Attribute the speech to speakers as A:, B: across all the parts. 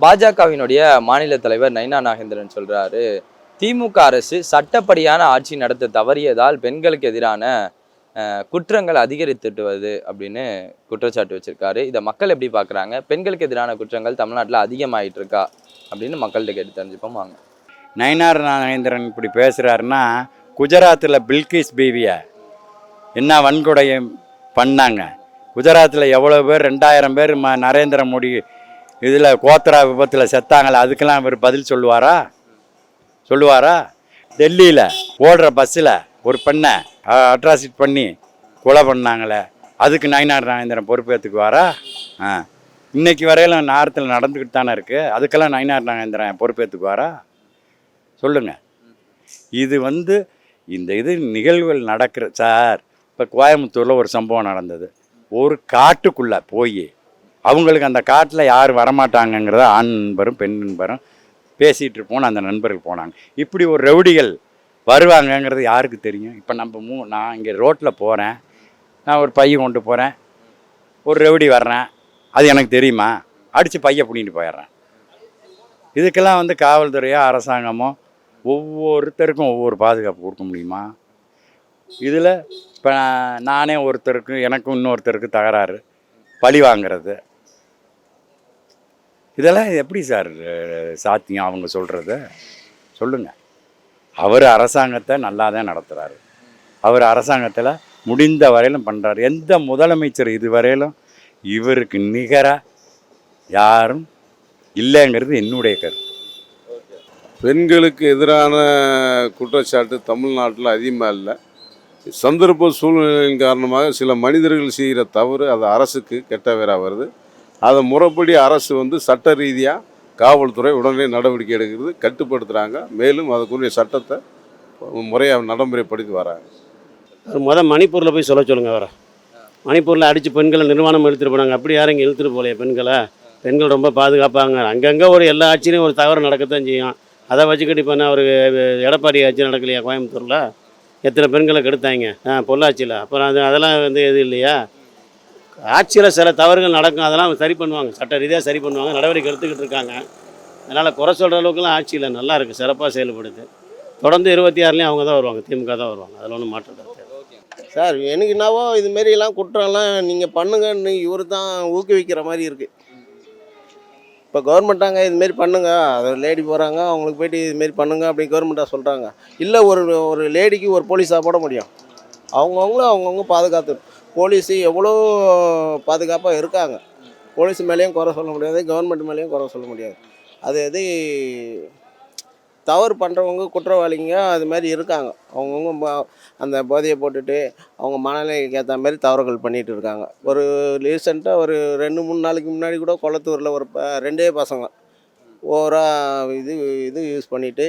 A: பாஜகவினுடைய மாநில தலைவர் நைனா நாகேந்திரன் சொல்றாரு திமுக அரசு சட்டப்படியான ஆட்சி நடத்த தவறியதால் பெண்களுக்கு எதிரான குற்றங்கள் அதிகரித்துட்டு வருது அப்படின்னு குற்றச்சாட்டு வச்சிருக்காரு. இதை மக்கள் எப்படி பார்க்குறாங்க பெண்களுக்கு எதிரான குற்றங்கள் தமிழ்நாட்டில் அதிகமாயிட்டு இருக்கா அப்படின்னு மக்கள்கிட்ட கேட்டு தெரிஞ்சுப்போம். வாங்க.
B: நயனார் நாகேந்திரன் இப்படி பேசுகிறாருன்னா குஜராத்தில் பில்கிஸ் பீவியை என்ன வன்கொடையும் பண்ணாங்க? குஜராத்தில் எவ்வளோ பேர்? ரெண்டாயிரம் பேர் ம நரேந்திர மோடி இதில் கோத்ரா விபத்தில் செத்தாங்களே அதுக்கெல்லாம் இவர் பதில் சொல்லுவாரா? சொல்லுவாரா? டெல்லியில் ஓடுற பஸ்ஸில் ஒரு பெண்ணை அட்ராசிட் பண்ணி கொலை பண்ணாங்களே அதுக்கு நயனார் நாகேந்திரன் பொறுப்பேற்றுக்குவாரா? ஆ. இன்றைக்கி வரையிலும் நேரத்தில் நடந்துக்கிட்டு தானே இருக்குது அதுக்கெல்லாம் நயனார் நாகேந்திரன் பொறுப்பேற்றுக்குவாரா? சொல்லுங்கள் இது வந்து இந்த இது நிகழ்வுகள் நடக்கிற சார் இப்போ கோயம்புத்தூரில் ஒரு சம்பவம் நடந்தது. ஒரு காட்டுக்குள்ளே போய் அவங்களுக்கு அந்த காட்டில் யார் வரமாட்டாங்கங்கிறத ஆண் நண்பரும் பெண் நண்பரும் பேசிகிட்டு இருப்போம்னு அந்த நண்பர்கள் போனாங்க. இப்படி ஒரு ரவுடிகள் வருவாங்கங்கிறது யாருக்கு தெரியும்? இப்போ நம்ம மூ நான் இங்கே ரோட்டில் போகிறேன் நான் ஒரு பைய கொண்டு போகிறேன் ஒரு ரவுடி வர்றேன். அது எனக்கு தெரியுமா? அடித்து பைய பிடிங்கிட்டு போயிடுறேன். இதுக்கெல்லாம் வந்து காவல்துறையோ அரசாங்கமோ ஒவ்வொருத்தருக்கும் ஒவ்வொரு பாதுகாப்பு கொடுக்க முடியுமா? இதில் இப்போ நானே ஒருத்தருக்கு எனக்கும் இன்னொருத்தருக்கு தகராறு பழி வாங்கிறது. இதெல்லாம் எப்படி சார் சாத்தியம் அவங்க சொல்கிறத சொல்லுங்கள் அவர் அரசாங்கத்தை நல்லா தான் நடத்துகிறாரு அவர் அரசாங்கத்தில் முடிந்த வரையிலும் பண்ணுறாரு எந்த முதலமைச்சர் இதுவரையிலும் இவருக்கு நிகராக யாரும் இல்லைங்கிறது என்னுடைய கருத்து.
C: பெண்களுக்கு எதிரான குற்றச்சாட்டு தமிழ்நாட்டில் அதிகமாக இல்லை. சந்தர்ப்ப சூழ்நிலையின் காரணமாக சில மனிதர்கள் செய்கிற தவறு அது அரசுக்கு கெட்ட வேற வருது. அதை முறைப்படி அரசு வந்து சட்ட ரீதியாக காவல்துறை உடனே நடவடிக்கை எடுக்கிறது கட்டுப்படுத்துகிறாங்க மேலும் அதுக்குரிய சட்டத்தை முறையாக நடைமுறைப்படுத்தி வராங்க.
D: மொதல் மணிப்பூரில் போய் சொல்ல சொல்லுங்கள் வர மணிப்பூரில் அடித்து பெண்களை நிர்வாணம் இழுத்துட்டு போனாங்க. அப்படி யாரும் இங்கே இழுத்துட்டு போகலையே பெண்களை? பெண்கள் ரொம்ப பாதுகாப்பாங்க. அங்கங்கே ஒரு எல்லா ஆட்சியிலையும் ஒரு தவறு நடக்கத்தான் செய்யும். அதை வச்சுக்கிட்டு இப்போ அவர் எடப்பாடி ஆட்சி நடக்கலையா கோயம்புத்தூரில்? எத்தனை பெண்களை கெடுத்தாங்க? ஆ பொள்ளாச்சியில். அப்புறம் அது அதெல்லாம் வந்து எது இல்லையா? ஆட்சியில் சில தவறுகள் நடக்கும் அதெல்லாம் சரி பண்ணுவாங்க. சட்ட ரீதியாக சரி பண்ணுவாங்க நடவடிக்கை எடுத்துக்கிட்டு இருக்காங்க. அதனால் குறை சொல்கிற அளவுக்குலாம் ஆட்சியில் நல்லா இருக்குது சிறப்பாக செயல்படுது. தொடர்ந்து இருபத்தி ஆறுலேயும் அவங்க தான் வருவாங்க திமுக தான் வருவாங்க. அதில் ஒன்றும் மாற்றம்
E: சார் எனக்கு என்னவோ இதுமாரிலாம் குற்றம்லாம் நீங்கள் பண்ணுங்கன்னு இவர் தான் ஊக்குவிக்கிற மாதிரி இருக்குது இப்போ கவர்மெண்ட்டாங்க இதுமாரி பண்ணுங்க அது லேடி போகிறாங்க அவங்களுக்கு போயிட்டு இதுமாரி பண்ணுங்க அப்படி கவர்மெண்ட்டாக சொல்கிறாங்க இல்லை ஒரு ஒரு லேடிக்கு ஒரு போலீஸாக போட முடியும். அவங்கவுங்களும் அவங்கவுங்க பாதுகாத்து போலீஸு எவ்வளோ பாதுகாப்பாக இருக்காங்க. போலீஸ் மேலேயும் குறை சொல்ல முடியாது கவர்மெண்ட் மேலேயும் குறை சொல்ல முடியாது. அது எது தவறு பண்ணுறவங்க குற்றவாளிங்க அது மாதிரி இருக்காங்க. அவங்கவுங்க அந்த போதையை போட்டுட்டு அவங்க மனநிலைக்கு ஏற்ற மாதிரி தவறுகள் பண்ணிகிட்டு இருக்காங்க. ஒரு ரீசெண்டாக ஒரு ரெண்டு மூணு நாளைக்கு முன்னாடி கூட கொளத்தூரில் ஒரு ப- ரெண்டே பசங்க ஓவராக இது இது யூஸ் பண்ணிவிட்டு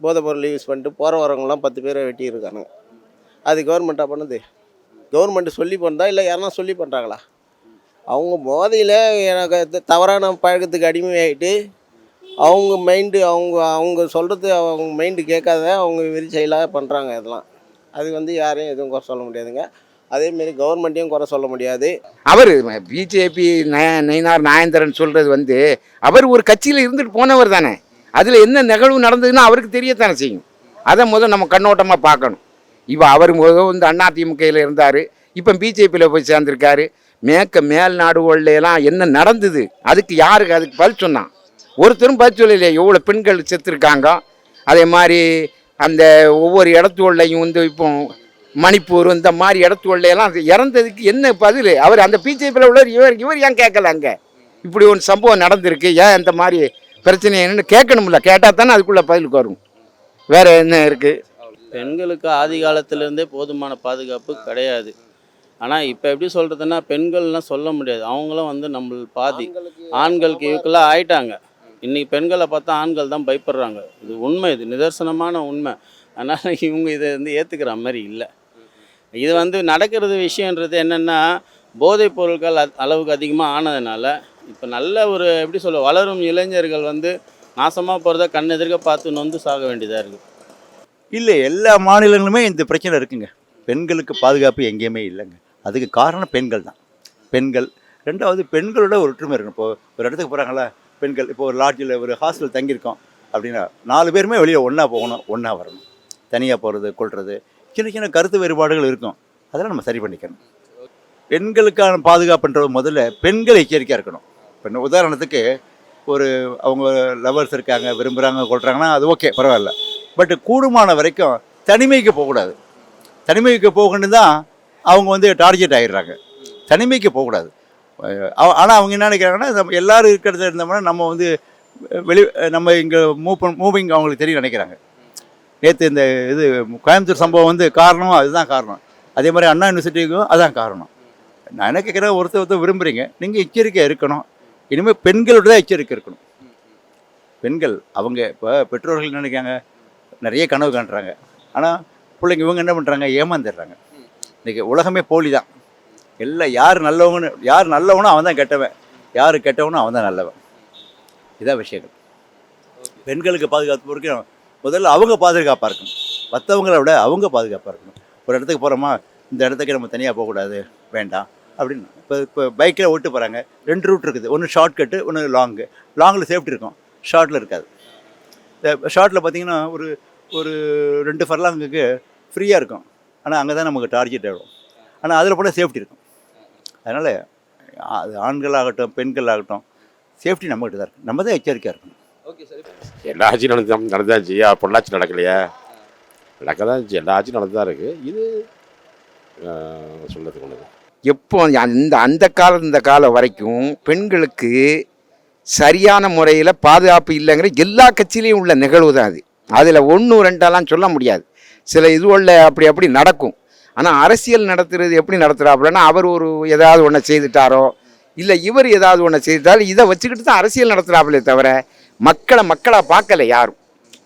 E: போதைப் பொருள் யூஸ் பண்ணிட்டு போகிற வரவங்களாம் பத்து பேரை வெட்டி இருக்காங்க அது கவர்மெண்ட்டாக பண்ணுது கவர்மெண்ட் சொல்லி பண்ணுறா இல்லை யாருனா சொல்லி பண்ணுறாங்களா அவங்க போதையில் எனக்கு தவறான பழக்கத்துக்கு அடிமையாயிட்டு அவங்க மைண்டு அவங்க அவங்க சொல்கிறது அவங்க மைண்டு கேட்காத அவங்க வெறி செயலாக பண்ணுறாங்க இதெல்லாம். அது வந்து யாரையும் எதுவும் குறை சொல்ல முடியாதுங்க. அதேமாரி கவர்மெண்ட்டையும் குறை சொல்ல முடியாது.
F: அவர் பிஜேபி நய நயினார் நாயந்திரன் சொல்கிறது வந்து அவர் ஒரு கட்சியில் இருந்துட்டு போனவர் தானே. அதில் என்ன நிகழ்வு நடந்ததுன்னு அவருக்கு தெரியத்தானே செய்யும். அதை முதல் நம்ம கண்ணோட்டமாக பார்க்கணும். இப்போ அவர் முதல் அண்ணா அதிமுகவில் இருந்தார். இப்போ பிஜேபியில் போய் சேர்ந்திருக்காரு. மேற்க மேல் நாடுகள்லாம் எல்லாம் என்ன நடந்தது? அதுக்கு யாருக்கு அதுக்கு பதில் சொன்னான் ஒருத்தரும் பதில் சொல்லலையே. எவ்வளோ பெண்கள் செத்துருக்காங்க. அதே மாதிரி அந்த ஒவ்வொரு இடத்துகள்லையும் வந்து இப்போ மணிப்பூர் இந்த மாதிரி இடத்துகள்லாம் இறந்ததுக்கு என்ன பதில்? அவர் அந்த பிஜேபியில் உள்ளவர் இவர் இவர் ஏன் கேட்கல அங்கே? இப்படி ஒரு சம்பவம் நடந்திருக்கு. ஏன் இந்த மாதிரி பிரச்சனை என்னன்னு கேட்கணும்ல. கேட்டால் தானே அதுக்குள்ளே பதிலுக்கு வரும். வேறு என்ன இருக்குது
G: பெண்களுக்கு ஆதி காலத்திலேருந்தே போதுமான பாதுகாப்பு கிடையாது. ஆனால் இப்போ எப்படி சொல்கிறதுன்னா பெண்கள்லாம் சொல்ல முடியாது. அவங்களும் வந்து நம்ம பாதி. ஆண்களுக்கு ஈக்குவலாக ஆயிட்டாங்க. இன்றைக்கி பெண்களை பார்த்தா ஆண்கள் தான் பயப்படுறாங்க. இது உண்மை இது நிதர்சனமான உண்மை. அதனால் இவங்க இதை வந்து ஏற்றுக்கிற மாதிரி இல்லை. இது வந்து நடக்கிறது விஷயன்றது என்னென்னா போதைப் பொருட்கள் அளவுக்கு அதிகமாக ஆனதுனால இப்போ நல்ல ஒரு எப்படி சொல்ல வளரும் இளைஞர்கள் வந்து நாசமாக போகிறத கண் எதிர்க்க பார்த்து நொந்து சாக வேண்டியதாக இருக்குது
H: இல்லை எல்லா மாநிலங்களுமே இந்த பிரச்சனை இருக்குங்க. பெண்களுக்கு பாதுகாப்பு எங்கேயுமே இல்லைங்க. அதுக்கு காரணம் பெண்கள் தான். பெண்கள். ரெண்டாவது பெண்களோட ஒரு ஒற்றுமை இருக்கணும். இப்போ ஒரு இடத்துக்கு போகிறாங்களா பெண்கள் இப்போ ஒரு லாட்ஜில் ஒரு ஹாஸ்டல் தங்கியிருக்கோம் அப்படின்னா நாலு பேருமே வெளியில் ஒன்றா போகணும் ஒன்றா வரணும். தனியாக போகிறது கொள்வது சின்ன சின்ன கருத்து வேறுபாடுகள் இருக்கும். அதெல்லாம் நம்ம சரி பண்ணிக்கணும். பெண்களுக்கான பாதுகாப்புன்றது முதல்ல பெண்கள் எச்சரிக்கையாக இருக்கணும். இப்போ உதாரணத்துக்கு ஒரு அவங்க லவர்ஸ் இருக்காங்க விரும்புகிறாங்க கொள்கிறாங்கன்னா அது ஓகே பரவாயில்ல. பட் கூடுமான வரைக்கும் தனிமைக்கு போகக்கூடாது. தனிமைக்கு போகணுன்னு தான் அவங்க வந்து டார்கெட் ஆகிடுறாங்க தனிமைக்கு போகக்கூடாது. ஆனால் அவங்க என்ன நினைக்கிறாங்கன்னா நம்ம எல்லாரும் இருக்கிறத இருந்தோம்னா நம்ம வந்து வெளி நம்ம இங்கே மூவ் பண் மூவிங் அவங்களுக்கு தெரியும் நினைக்கிறாங்க. நேற்று இந்த இது கோயம்புத்தூர் சம்பவம் வந்து காரணம் அதுதான் காரணம். அதே மாதிரி அண்ணா யூனிவர்சிட்டிக்கும் அதுதான் காரணம். நான் என்ன கேட்குறேன் ஒருத்தர் ஒருத்தர் விரும்புகிறீங்க நீங்கள் எச்சரிக்கை இருக்கணும். இனிமேல் பெண்களோட தான் எச்சரிக்கை இருக்கணும். பெண்கள் அவங்க இப்போ பெற்றோர்கள் நினைக்கிறாங்க? நிறைய கனவு காண்றாங்க. ஆனால் பிள்ளைங்க இவங்க என்ன பண்ணுறாங்க ஏமாந்துடுறாங்க. இன்றைக்கி உலகமே போலி தான் எல்லாம் யார் நல்லவங்கன்னு யார் நல்லவனோ அவன் தான் கெட்டவன். யார் கெட்டவனோ அவன் தான் நல்லவன். இதான் விஷயங்கள். பெண்களுக்கு பாதுகாப்பு வரைக்கும் முதல்ல அவங்க பாதுகாப்பாக இருக்கணும். மற்றவங்கள விட அவங்க பாதுகாப்பாக இருக்கணும். ஒரு இடத்துக்கு போகிறோமா இந்த இடத்துக்கு நம்ம தனியாக போகக்கூடாது. வேண்டாம். அப்படின்னு. இப்போ இப்போ பைக்கில் ஓட்டு போகிறாங்க ரெண்டு ரூட் இருக்குது. ஒன்று ஷார்ட் கட்டு ஒன்று லாங்கு லாங்கில் சேஃப்டி இருக்கும். ஷார்ட்டில் இருக்காது. இந்த ஷார்ட்டில் பார்த்தீங்கன்னா ஒரு ஒரு ரெண்டு ஃபர்லாங்குக்கு ஃப்ரீயாக இருக்கும். ஆனால் அங்கே தான் நமக்கு டார்கெட் ஆகிடும் ஆனால் அதில் போல சேஃப்டி இருக்கும். அதனால் அது ஆண்களாகட்டும் பெண்களாகட்டும் சேஃப்டி நம்மகிட்ட தான் இருக்குது நம்ம தான் எச்சரிக்கையாக இருக்கணும்.
A: ஓகே சார்
I: எல்லா ஆட்சியும் நடந்து நடந்தாச்சு பொள்ளாச்சி நடக்கலையா? நடக்க தான் இருந்துச்சு எல்லா ஆட்சியும் நடந்து தான் இருக்குது இது ஆஹ், சொல்றதுக்கு ஒன்று
F: எப்போ அந்த அந்த காலம் இந்த காலம் வரைக்கும் பெண்களுக்கு சரியான முறையில் பாதுகாப்பு இல்லைங்கிற எல்லா கட்சியிலையும் உள்ள நிகழ்வு தான் அது. அதில் ஒன்று ரெண்டெல்லாம் சொல்ல முடியாது. சில இதுகளில் அப்படி அப்படி நடக்கும். ஆனால் அரசியல் நடத்துறது எப்படி நடத்துகிறாப்புலன்னா அவர் ஒரு ஏதாவது ஒன்றை செய்துட்டாரோ இல்லை இவர் ஏதாவது ஒன்றை செய்துட்டாரோ இதை வச்சுக்கிட்டு தான் அரசியல் நடத்துகிறாப்புலே தவிர மக்களை மக்களாக பார்க்கல யாரும்.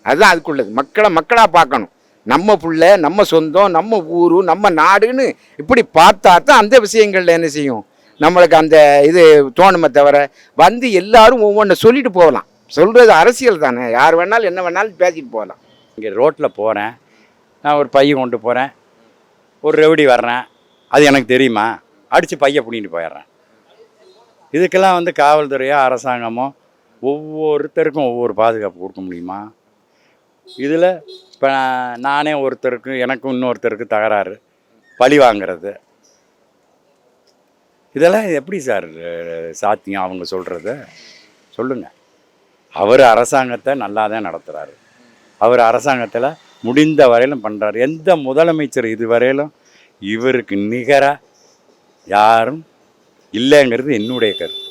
F: அதுதான் அதுக்குள்ளது. மக்களை மக்களாக பார்க்கணும். நம்ம புள்ள நம்ம சொந்தம் நம்ம ஊர் நம்ம நாடுன்னு இப்படி பார்த்தா தான் அந்த விஷயங்கள்ல என்ன செய்யும்? நம்மளுக்கு அந்த இது தோணுமே தவிர வந்து எல்லாரும் ஒவ்வொன்று சொல்லிட்டு போகலாம். சொல்கிறது அரசியல் தானே. யார் வேணாலும் என்ன வேணாலும் பேசிட்டு போகலாம்.
B: இங்கே ரோட்டில் போகிறேன் நான் ஒரு பையன் கொண்டு போகிறேன் ஒரு ரெவடி வர்றேன். அது எனக்கு தெரியுமா? அடித்து பைய பிடிங்கிட்டு போயிடுறேன். இதுக்கெல்லாம் வந்து காவல்துறையோ அரசாங்கமோ ஒவ்வொருத்தருக்கும் ஒவ்வொரு பாதுகாப்பு கொடுக்க முடியுமா? இதில் இப்போ நானே ஒருத்தருக்கு எனக்கும் இன்னொருத்தருக்கு தகராறு பழி வாங்கிறது. இதெல்லாம் எப்படி சார் சாத்தியம் அவங்க சொல்கிறது சொல்லுங்கள் அவர் அரசாங்கத்தை நல்லா தான் நடத்துகிறாரு அவர் அரசாங்கத்தில் முடிந்த வரையிலும் பண்ணுறாரு எந்த முதலமைச்சர் இதுவரையிலும் இவருக்கு நிகராக யாரும் இல்லைங்கிறது என்னுடைய கருத்து.